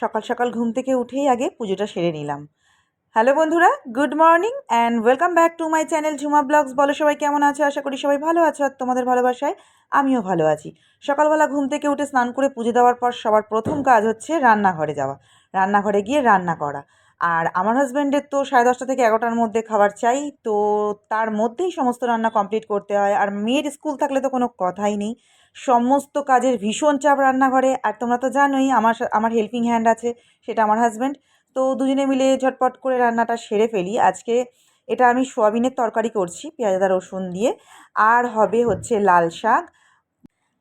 সকাল সকাল ঘুম থেকে উঠেই আগে পুজোটা সেরে নিলাম। হ্যালো বন্ধুরা good morning and welcome back to my channel Jhuma vlogs বলো সবাই কেমন আছো? আশা করি সবাই ভালো আছো আর তোমাদের ভালোবাসায় আমিও ভালো আছি। সকালবেলা ঘুম থেকে উঠে স্নান করে পুজো দেওয়ার পর সবার প্রথম কাজ হচ্ছে রান্নাঘরে যাওয়া, রান্নাঘরে গিয়ে রান্না করা। আর আমার হাজব্যান্ডের তো সাড়ে দশটা থেকে এগারোটার মধ্যে খাবার চাই, তো তার মধ্যেই সমস্ত রান্না কমপ্লিট করতে হয়। আর মেয়ের স্কুল থাকলে তো কোনো কথাই নেই। সমস্ত কাজের ভীষণ চাপ রান্নাঘরে। আর তোমরা তো জানোই, আমার আমার হেল্পিং হ্যান্ড আছে, সেটা আমার হাজব্যান্ড তো দুজনে মিলে ঝটপট করে রান্নাটা সেরে ফেলি। আজকে এটা আমি সোয়াবিনের তরকারি করছি, পেঁয়াজ আদা রসুন দিয়ে। আর হবে হচ্ছে লাল শাক।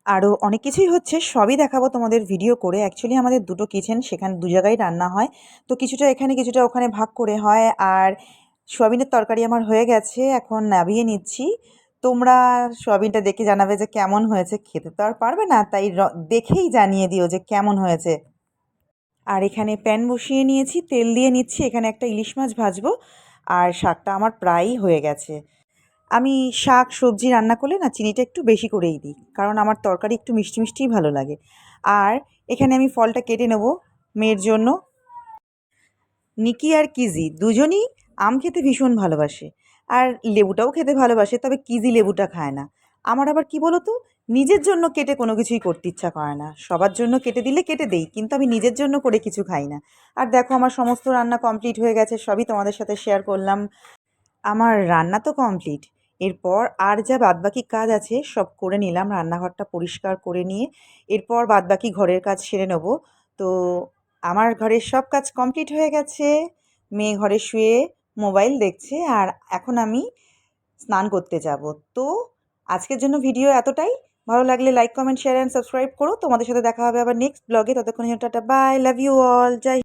আরও অনেক কিছুই হচ্ছে, সবই দেখাবো তোমাদের ভিডিও করে। অ্যাকচুয়ালি আমাদের দুটো কিচেন সেখানে দু জায়গায় রান্না হয়। তো কিছুটা এখানে, কিছুটা ওখানে ভাগ করে হয়। আর সোয়াবিনের তরকারি আমার হয়ে গেছে, এখন নাবিয়ে নিচ্ছি। তোমরা সোয়াবিনটা দেখে জানাবে যে কেমন হয়েছে, খেতে তো আর পারবে না, তাই দেখেই জানিয়ে দিও যে কেমন হয়েছে। আর এখানে প্যান বসিয়ে নিয়েছি, তেল দিয়ে নিচ্ছি, এখানে একটা ইলিশ মাছ ভাজবো, আর শাকটা আমার প্রায়ই হয়ে গেছে। আমি শাক, সবজি রান্না করলে না চিনিটা একটু বেশি করেই দিই, কারণ আমার তরকারি একটু মিষ্টি মিষ্টিই ভালো লাগে। আর এখানে আমি ফলটা কেটে নেব, মেয়ের জন্য। নিকি আর কিজি, দুজনই আম খেতে ভীষণ ভালোবাসে। আর লেবুটাও খেতে ভালোবাসে, তবে কিজি লেবুটা খায় না। আমার আবার কি বলো তো নিজের জন্য কেটে কোনো কিছুই করতে ইচ্ছা করে না। সবার জন্য কেটে দিলে কেটে দেই, কিন্তু আমি নিজের জন্য করে কিছু খাই না। আর দেখো, আমার সমস্ত রান্না কমপ্লিট হয়ে গেছে, সবই তোমাদের সাথে শেয়ার করলাম। আমার রান্না তো কমপ্লিট এরপর আর যা বাদবাকি কাজ আছে, সব করে নিলাম, রান্নাঘরটা পরিষ্কার করে নিয়ে। এরপর বাদবাকি ঘরের কাজ সেরে নেব। তো, আমার ঘরের সব কাজ কমপ্লিট হয়ে গেছে। মেয়ে ঘরে শুয়ে মোবাইল দেখছে আর এখন আমি স্নান করতে যাব। তো আজকের জন্য ভিডিও এতটাই। ভালো লাগলে like comment share and subscribe করো। তোমাদের সাথে দেখা হবে আবার নেক্সট ব্লগে ততক্ষণ tata bye love you all Joy